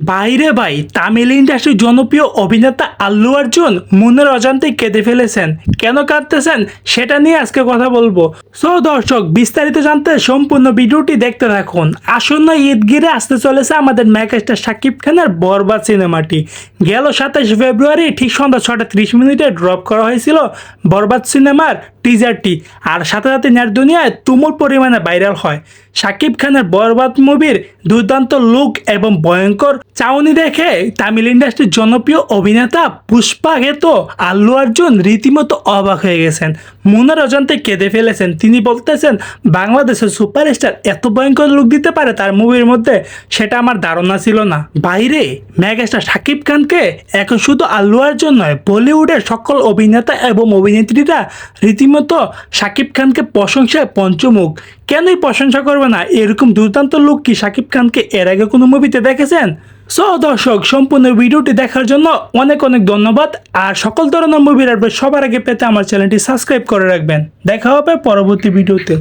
বাইরে ভাই, তামিল ইন্ডাস্ট্রির জনপ্রিয় অভিনেতা আল্লু অর্জুন মনের অজান্তে কেঁদে ফেলেছেন। কেন কাঁদতেছেন? সেটা নিয়ে আজকে কথা বলব। সো দর্শক, বিস্তারিত জানতে সম্পূর্ণ ভিডিওটি দেখতে থাকুন। আসন্ন ঈদ গিরে আসতে চলেছে আমাদের মেগাস্টার সাকিব খানের বরবাদ সিনেমাটি। গেল সাতাশ ফেব্রুয়ারি ঠিক সন্ধ্যা ছটা ত্রিশ মিনিটে ড্রপ করা হয়েছিল বরবাদ সিনেমার টিজারটি। আর সাথে সাথে নেট দুনিয়ায় তুমুল পরিমাণে ভাইরাল হয়। শাকিব খানের বরবাদ মুভির দুর্দান্ত লুক এবং ভয়ঙ্কর চাউনি দেখে তামিল ইন্ডাস্ট্রির জনপ্রিয় অভিনেতা পুষ্পা ঘেতো আল্লু অর্জুন রীতিমতো অবাক হয়ে গেছেন। মনের অজান্তে কেঁদে ফেলেছেন। তিনি বলতেছেন, বাংলাদেশের সুপারস্টার এত ভয়ঙ্কর লুক দিতে পারে তার মুভির মধ্যে, সেটা আমার ধারণা ছিল না। বাইরে, মেগাস্টার শাকিব খানকে এখন শুধু আল্লু অর্জুন নয়, বলিউডের সকল অভিনেতা এবং অভিনেত্রীরা রীতিমতো শাকিব খানকে প্রশংসায় পঞ্চমুখ। কেনই প্রশংসা করবে না? এরকম দুর্দান্ত লুক কি শাকিব খানকে এর আগে কোনো মুভিতে দেখেছেন? সো দর্শক, সম্পূর্ণ ভিডিওটি দেখার জন্য অনেক অনেক ধন্যবাদ। আর সকল ধরনের মুভির আপডেট সবার আগে পেতে আমার চ্যানেলটি সাবস্ক্রাইব করে রাখবেন। দেখা হবে পরবর্তী ভিডিওতে।